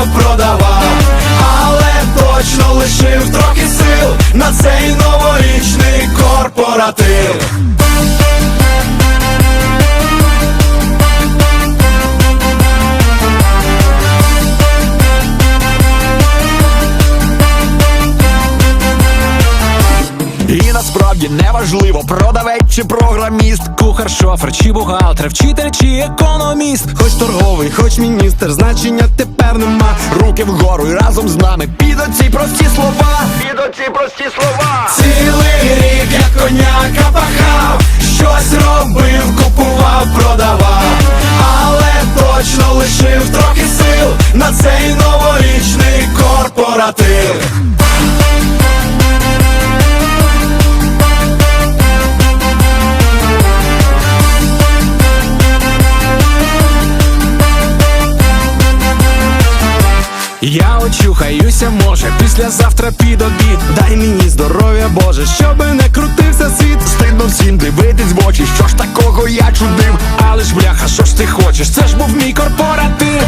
купував, продавав, але точно лишив трохи сил на цей новорічний корпоратив. Насправді неважливо, продавець чи програміст. Кухар, шофер, чи бухгалтер, вчитель чи економіст Хоч торговий, хоч міністр, значення тепер нема. Руки вгору і разом з нами під оці прості слова. Під оці прості слова. Цілий рік я коняка пахав, щось робив, купував, продавав, але точно лишив трохи сил на цей новорічний корпоратив. Я очухаюся, може, післязавтра під обід Дай мені здоров'я, Боже, щоби не крутився світ. Стидно всім дивитись в очі, що ж такого я чудив. Але ж бляха, що ж ти хочеш? Це ж був мій корпоратив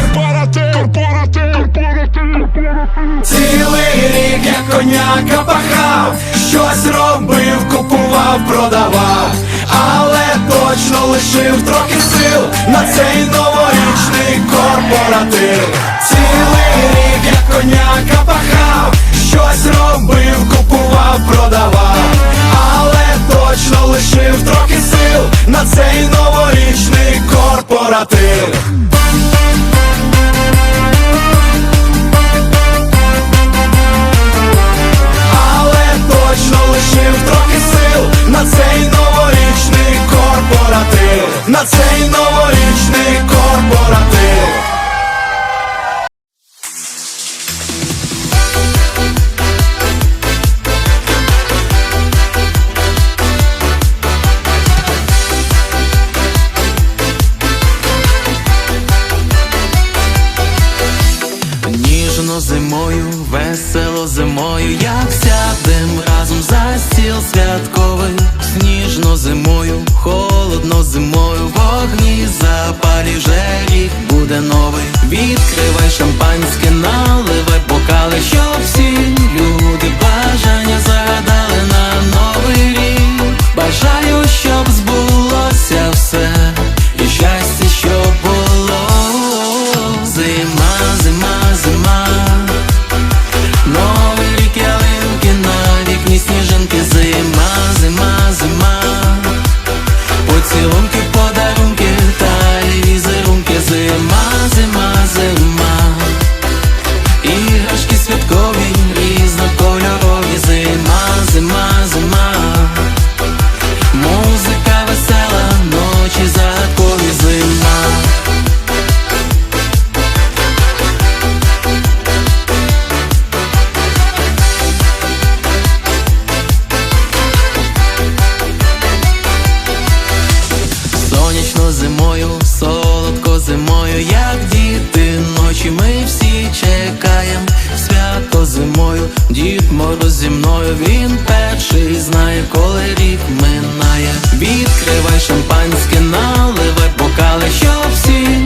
Цілий рік я коняка пахав, щось робив, купував, продавав, але точно лишив трохи сил на цей новорічний корпоратив. Цілий рік я коняка пахав, щось робив, купував, продавав, але точно лишив трохи сил на цей новорічний корпоратив. але точно лишив трохи сил на цей новорічний корпоратив, на цей новорічний корпоратив. Відкривай шампанське, наливай бокали, щоб всі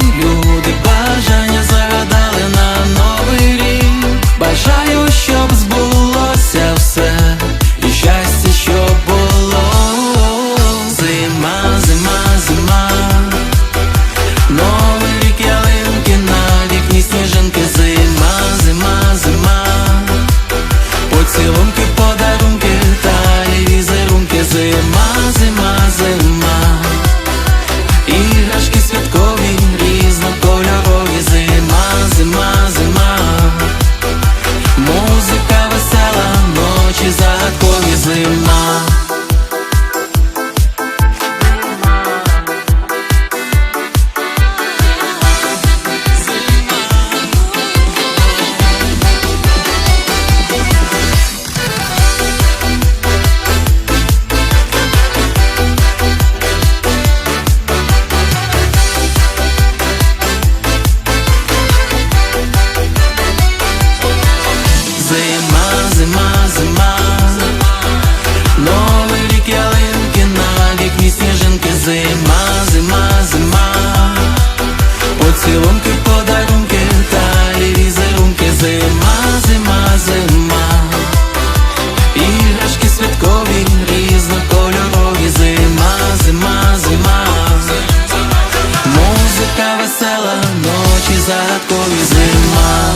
ночі загадкові, зима.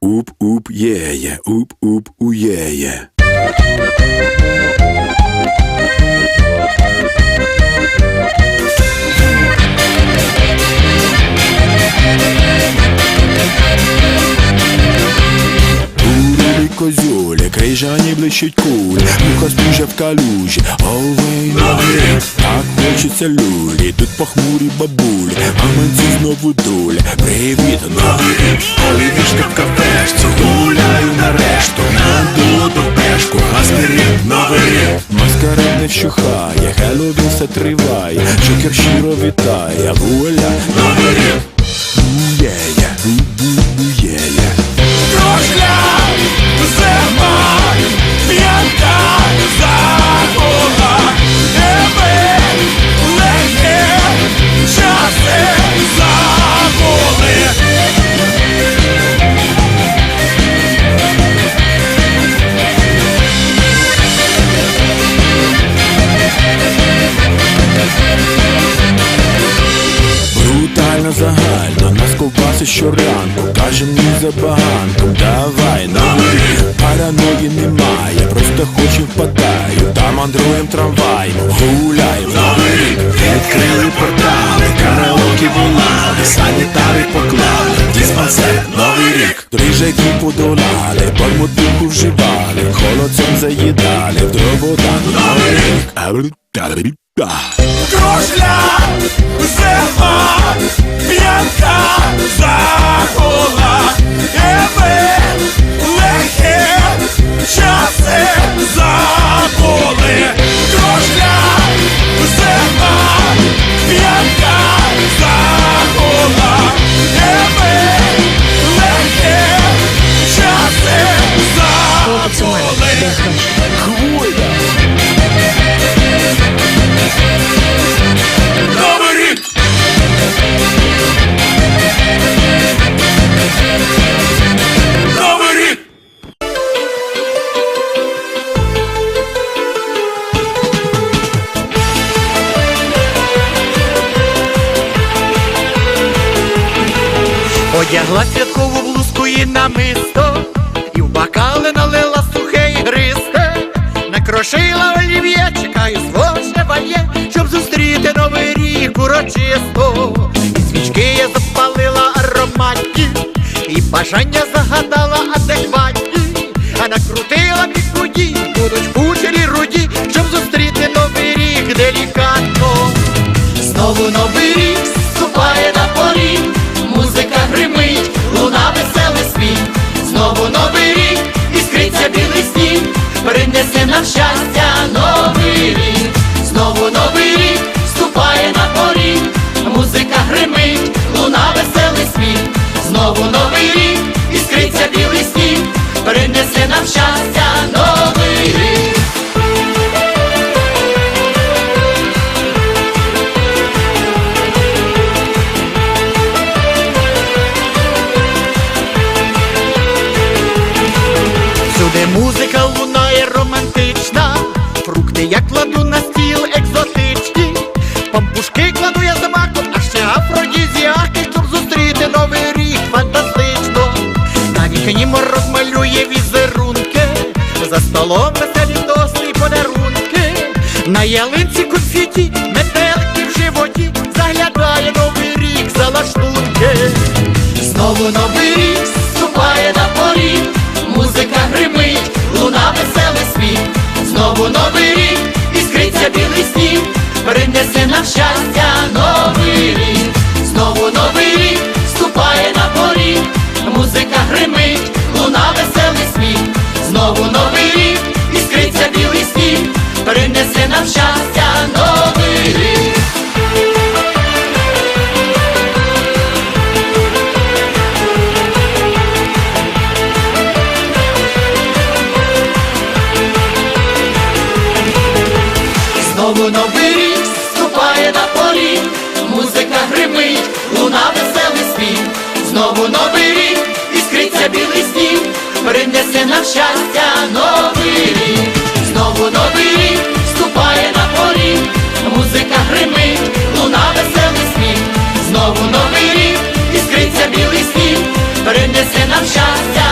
Уп, уп, є, уп, уп, ує. Бурили козюлі, крижані блищуть кулі, муха стужа в калюжі, овей новий так хочеться люлі, тут похмурі бабулі, а манці знову дуля, привіт, новий рік, олівішка в кафешці, гуляю нарешту, надуло до пешку, маскарад, новий рік, маскарад не вщухає, Хеллоуін все триває, Джокер щиро вітає, вуаля, новий рік, є-є, бу-бу-бу-є-є. Кружляй, загально, нас ковбаси щоранку Каже мені за мандруєм трамваєм, гуляєм. Новий рік Відкрили портали, караоке волали Санітари поклали, диспансер, новий рік. Трижаки подолали, бормодуху вживали Холодцем заїдали, в дроботан новий рік. А налила сухе ігристе, накрошила олів'є, чекаю свого шевальє, щоб зустріти новий рік урочисто. І свічки я запалила ароматні, і бажання загадала адекватні, а накрутила бікуді, будуть кучері руді, щоб зустріти новий рік делікатно. Знову новий рік пампушки кладу я маком, а ще афродізіаки, щоб зустріти новий рік фантастично. На вікні мороз малює візерунки, за столом веселі тости й подарунки, на ялинці конфеті, метелики в животі, заглядає новий рік за лаштунки. Знову новий рік нам щастя, новий рік! Знову новий рік ступає на полі, музика гримить, луна веселий спів, знову новий рік іскриться білий сніг, принесе нам щастя новий. щастя.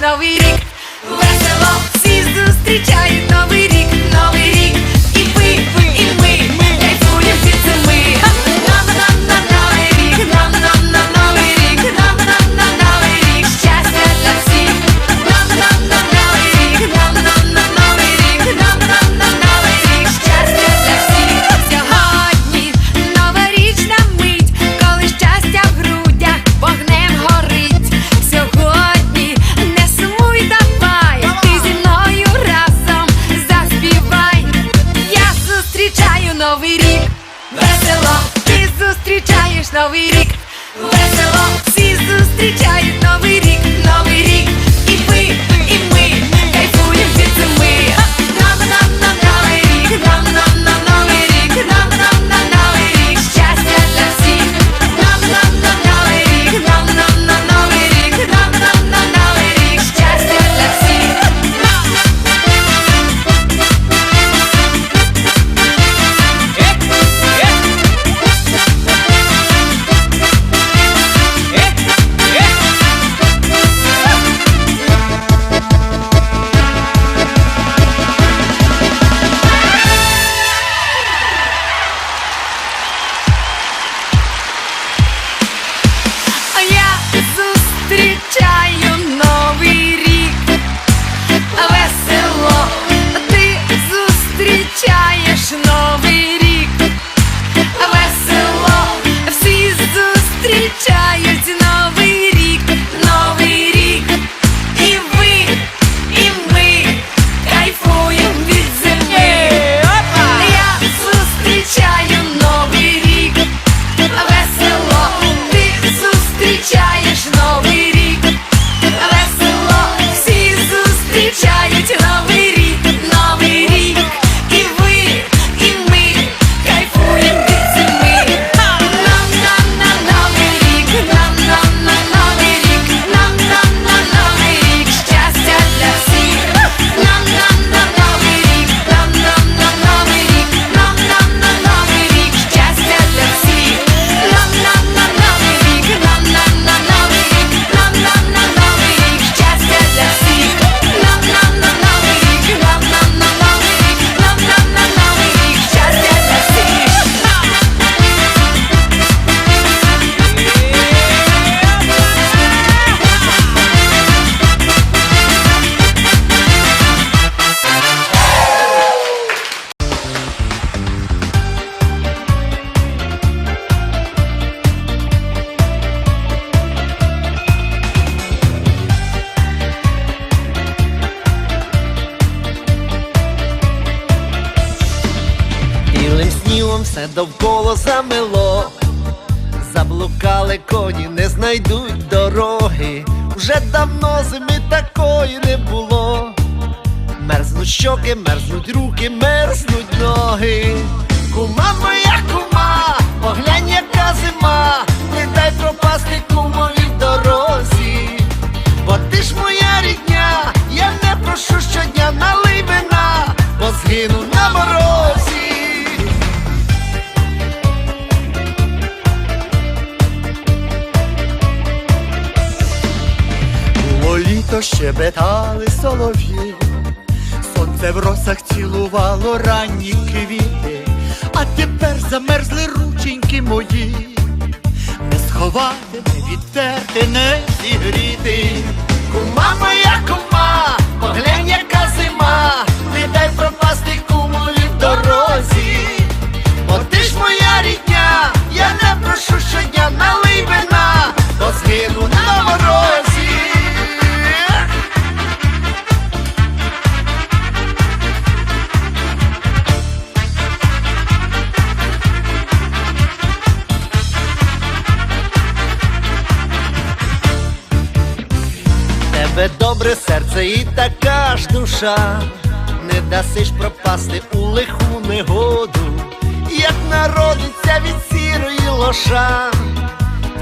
Новий рік весело всі зустрічають. все довкола замело, заблукали коні, не знайдуть дороги. Вже давно зими такої не було. Мерзнуть щоки, мерзнуть руки, мерзнуть ноги. Кума моя кума, поглянь, яка зима, не дай пропасти кумові в дорозі, бо ти ж моя рідня, я не прошу щодня належати. щебетали солов'ї, сонце в росах цілувало ранні квіти, а тепер замерзли рученьки мої, не сховати, не відтерти, не зігріти. Кума моя кума, поглянь, яка зима. душа, не дасиш пропасти у лиху негоду, як народиться від сірої лоша,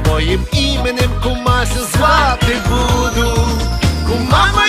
твоїм іменем кумасю звати буду. Кумама